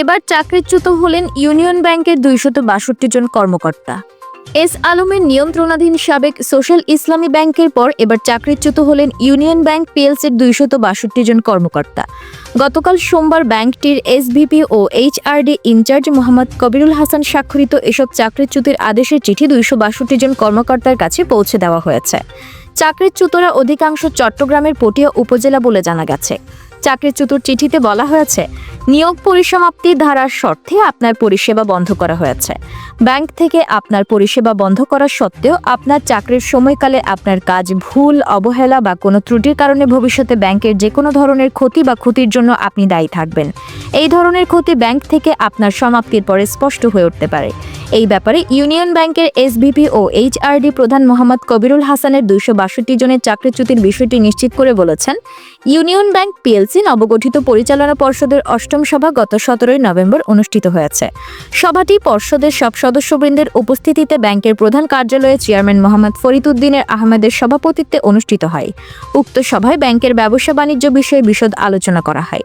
এবার চাকরিচ্যুত হলেন ইউনিয়ন ব্যাংকের দুইশত বাষট্টি জন কর্মকর্তা। এস আলমের নিয়ন্ত্রণাধীন সাবেক সোশ্যাল ইসলামী ব্যাংকের পর এবার চাকরিচ্যুত হলেন ইউনিয়ন ব্যাংক পিএলসির দুইশত বাষট্টি জন কর্মকর্তা। গতকাল সোমবার ব্যাংকটির SVP O H R D in charge Mohammad Kabirul Hasan স্বাক্ষরিত এসব চাকরিচ্যুতির আদেশের চিঠি দুইশো বাষট্টি জন কর্মকর্তার কাছে পৌঁছে দেওয়া হয়েছে। চাকরিচ্যুতরা অধিকাংশ চট্টগ্রামের পটিয়া উপজেলা বলে জানা গেছে। চাকরিচ্যুতর চিঠিতে বলা হয়েছে, নিয়োগ পরিসমাপ্তি ধারার শর্তে আপনার পরিষেবা বন্ধ করা হয়েছে। ব্যাংক থেকে আপনার পরিষেবা বন্ধ করা সত্ত্বেও আপনার চাকরির সময়কালে আপনার কাজ ভুল, অবহেলা বা কোনো ত্রুটির কারণে ভবিষ্যতে ব্যাংকের যে কোনো ধরনের ক্ষতি বা ক্ষতির জন্য আপনি দায়ী থাকবেন। এই ধরনের ক্ষতি ব্যাংক থেকে আপনার সমাপ্তির পরে স্পষ্ট হয়ে উঠতে পারে। এই ব্যাপারে ইউনিয়ন ব্যাংকের এসবিপি ও এইচআরডি প্রধান মোহাম্মদ কবিরুল হাসানের দুইশো বাষট্টি জনের চাকরিচ্যুতির বিষয়টি নিশ্চিত করে বলেছেন, ইউনিয়ন ব্যাংক পিএলসি নবগঠিত পরিচালনা পর্ষদের অষ্টম সভা গত সতেরোই নভেম্বর অনুষ্ঠিত হয়েছে। সভাটি পর্ষদের সব সদস্যবৃন্দের উপস্থিতিতে ব্যাংকের প্রধান কার্যালয়ে চেয়ারম্যান মোহাম্মদ ফরিদুদ্দিনের আহমেদের সভাপতিত্বে অনুষ্ঠিত হয়। উক্ত সভায় ব্যাংকের ব্যবসা বাণিজ্য বিষয়ে বিশদ আলোচনা করা হয়।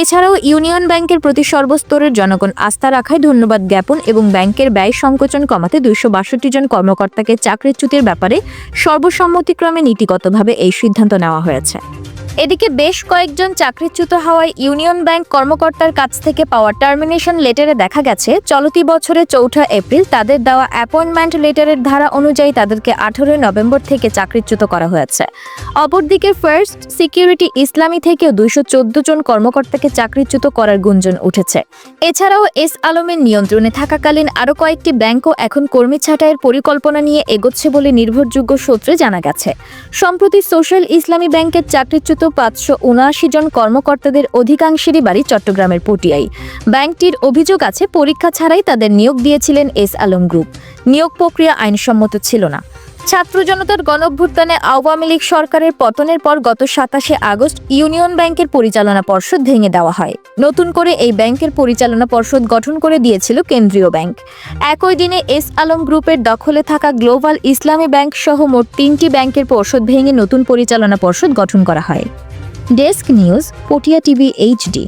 এছাড়াও ইউনিয়ন ব্যাংকের প্রতি সর্বস্তরের জনগণ আস্থা রাখায় ধন্যবাদ জ্ঞাপন এবং ব্যাংকের ব্যয় সংকোচন কমাতে দুইশো বাষট্টি জন কর্মকর্তাকে চাকরিচ্যুতির ব্যাপারে সর্বসম্মতিক্রমে নীতিগতভাবে এই সিদ্ধান্ত নেওয়া হয়েছে। এদিকে বেশ কয়েকজন চাকরিচ্যুত হওয়ায় ইউনিয়ন ব্যাংক কর্মকর্তার কাছ থেকে পাওয়া টার্মিনেশন লেটারে দেখা গেছে, চলতি বছরের চৌঠা এপ্রিল তাদের দেওয়া অ্যাপয়েন্টমেন্ট লেটারের ধারা অনুযায়ী তাদেরকে আঠারোই নভেম্বর থেকে চাকরিচ্যুত করা হয়েছে। অপরদিকে ফার্স্ট সিকিউরিটি ইসলামী থেকেও দুইশো চোদ্দ জন কর্মকর্তাকে চাকরিচ্যুত করার গুঞ্জন উঠেছে। এছাড়াও এস আলমের নিয়ন্ত্রণে থাকাকালীন আরও কয়েকটি ব্যাংকও এখন কর্মী ছাঁটাইয়ের পরিকল্পনা নিয়ে এগোচ্ছে বলে নির্ভরযোগ্য সূত্রে জানা গেছে। সম্প্রতি সোশ্যাল ইসলামী ব্যাংকের চাকরিচ্যুত পাঁচশো উনআশি জন কর্মকর্তাদের অধিকাংশেরই বাড়ি চট্টগ্রামের পটিয়ায়। ব্যাংকটির অভিযোগ আছে, পরীক্ষা ছাড়াই তাদের নিয়োগ দিয়েছিলেন এস আলম গ্রুপ। নিয়োগ প্রক্রিয়া আইনসম্মত ছিল না। ছাত্র জনতার গণঅভ্যুত্থানে আওয়ামী লীগ সরকারের পতনের পর গত সাতাশে আগস্ট ইউনিয়ন ব্যাংকের পরিচালনা পর্ষদ ভেঙে দেওয়া হয়। নতুন করে এই ব্যাংকের পরিচালনা পর্ষদ গঠন করে দিয়েছিল কেন্দ্রীয় ব্যাংক। একই দিনে এস আলম গ্রুপের দখলে থাকা গ্লোবাল ইসলামী ব্যাংক সহ মোট তিনটি ব্যাংকের পর্ষদ ভেঙে নতুন পরিচালনা পর্ষদ গঠন করা হয়। Desk news, Patiya TV H D.